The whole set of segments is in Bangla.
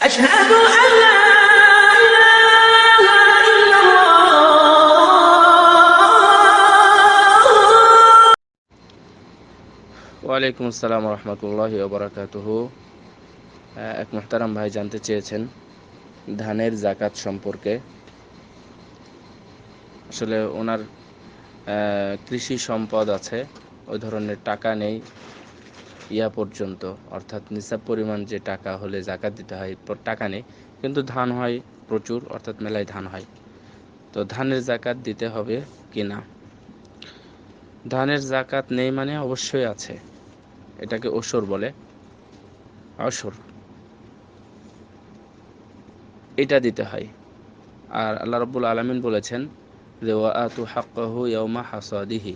أشهد أن لا إله إلا الله ওয়ালাইকুম আসসালাম রহমতুল্লাহ ওবরাকাতুহু এক মোহতারাম ভাই জানতে চেয়েছেন ধানের জাকাত সম্পর্কে আসলে ওনার আহ, কৃষি সম্পদ আছে ওই ধরনের টাকা নেই ইয়া পর্যন্ত, অর্থাৎ নিসাব পরিমাণ যে টাকা হলে জাকাত দিতে হয় টাকা নেই, কিন্তু ধান হয় প্রচুর, অর্থাৎ মেলায় ধান হয়। তো ধানের জাকাত দিতে হবে কি না? ধানের জাকাত নেই মানে অবশ্যই আছে। এটাকে অসুর বলে। অসুর এটা দিতে হয়। আর আল্লাহ রব্বুল আলমিন বলেছেন যে ওয়াতু হাক্কাহু ইয়াউমা হাসাদিহি।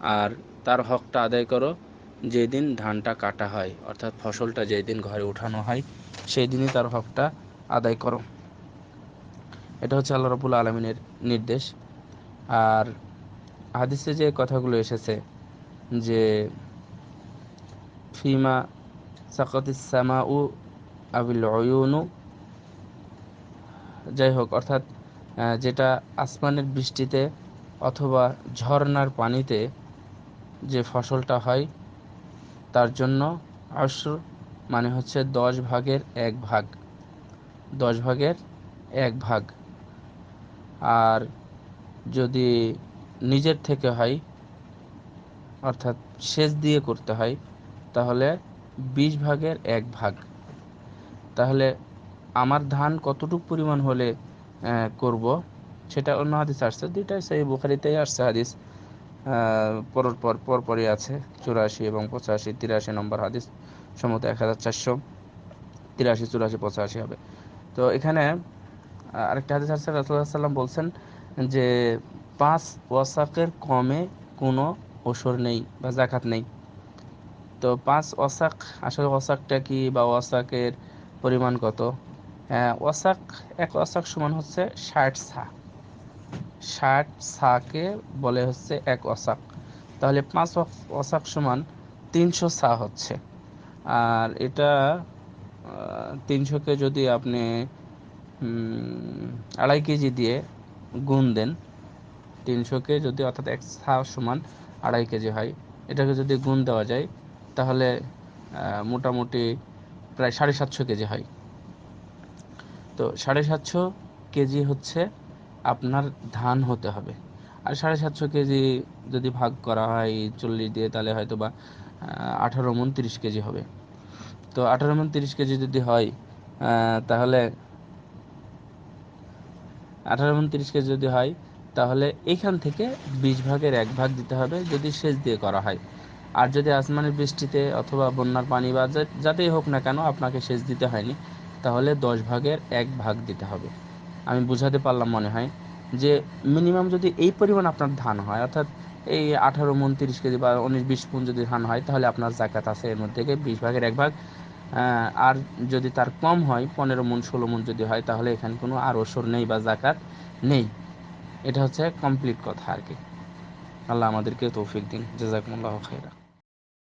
আর তার হকটা আদায় করো যেদিন ধানটা কাটা হয়, অর্থাৎ ফসলটা যেদিন ঘরে উঠানো হয় সেই দিনই তার হকটা আদায় করো। এটা হচ্ছে আল্লাহ রব্বুল আলমিনের নির্দেশ। আর হাদিসে যে কথাগুলো এসেছে যে, ফিমা সাকাতিস সামা উ আবিল অয়ুনু যাই হোক, অর্থাৎ যেটা আসমানের বৃষ্টিতে অথবা ঝর্ণার পানিতে যে ফসলটা হয় তার জন্য অশ্র মানে হচ্ছে দশ ভাগের এক ভাগ। দশ ভাগের এক ভাগ। আর যদি নিজের থেকে হয়, অর্থাৎ সেচ দিয়ে করতে হয়, তাহলে বিশ ভাগের এক ভাগ। তাহলে আমার ধান কতটুকু পরিমাণ হলে করব, সেটা অন্য হাদিস আসছে। দুইটাই সেই বুখারিতেই আসছে হাদিস। আহ, পর পর পর পরই আছে চুরাশি এবং পঁচাশি তিরাশি নম্বর হাদিস সম্ভবত এক হাজার চারশো। তিরাশি চুরাশি পঁচাশি হবে। তো এখানে আরেকটা হাদিস আসছে রাসুল্লাহ সাল্লাম বলছেন যে পাঁচ ওয়াসাকের কমে কোনো ওসর নেই বা জাকাত নেই। তো পাঁচ ওয়াসাক আসলে ওয়াসাকটা কি বা ওয়াসাকের পরিমাণ কত? হ্যাঁ, ওয়াসাক এক ওয়াসাক সমান হচ্ছে ষাট সা ষাট সাকে বলে হচ্ছে এক ওয়াসাক তাহলে পাঁচ ওয়াসাক সমান তিনশো সা হচ্ছে। আর এটা তিনশোকে যদি আপনি আড়াই কেজি দিয়ে গুণ দেন, তিনশোকে যদি অর্থাৎ এক সা সমান আড়াই কেজি হয়, এটাকে যদি গুণ দেওয়া যায়, তাহলে মোটামুটি প্রায় সাড়ে সাতশো কেজি হয়। তো সাড়ে সাতশো কেজি হচ্ছে আপনার ধান হতে হবে। আর সাড়ে সাতশো কেজি যদি ভাগ করা হয় চল্লিশ দিয়ে, তাহলে হয়তো বা আঠারো মন তিরিশ কেজি হবে। তো আঠারো মন তিরিশ কেজি যদি হয় তাহলে আঠারো মন তিরিশ কেজি যদি হয়, তাহলে এখান থেকে বিশ ভাগের এক ভাগ দিতে হবে যদি সেচ দিয়ে করা হয়। আর যদি আসমানের বৃষ্টিতে অথবা বন্যার পানি বা যাতেই হোক না কেন আপনাকে সেচ দিতে হয়নি, তাহলে দশ ভাগের এক ভাগ দিতে হবে। আমি বুঝাতে পারলাম মনে হয়, যে মিনিমাম যদি এই পরিমাণ আপনার ধান হয়, অর্থাৎ এই আঠারো মন তিরিশ কেজি বা উনিশ, বিশ মন যদি ধান হয়, তাহলে আপনার জাকাত আছে এর মধ্যে থেকে বিশ ভাগের এক ভাগ। আর যদি তার কম হয়, পনেরো মন ষোলো মন যদি হয়, তাহলে এখানে কোনো আর ওসর নেই বা জাকাত নেই। এটা হচ্ছে কমপ্লিট কথা আর কি। আল্লাহ আমাদেরকে তৌফিক দিন। জাজাকুমুল্লাহ খাইরা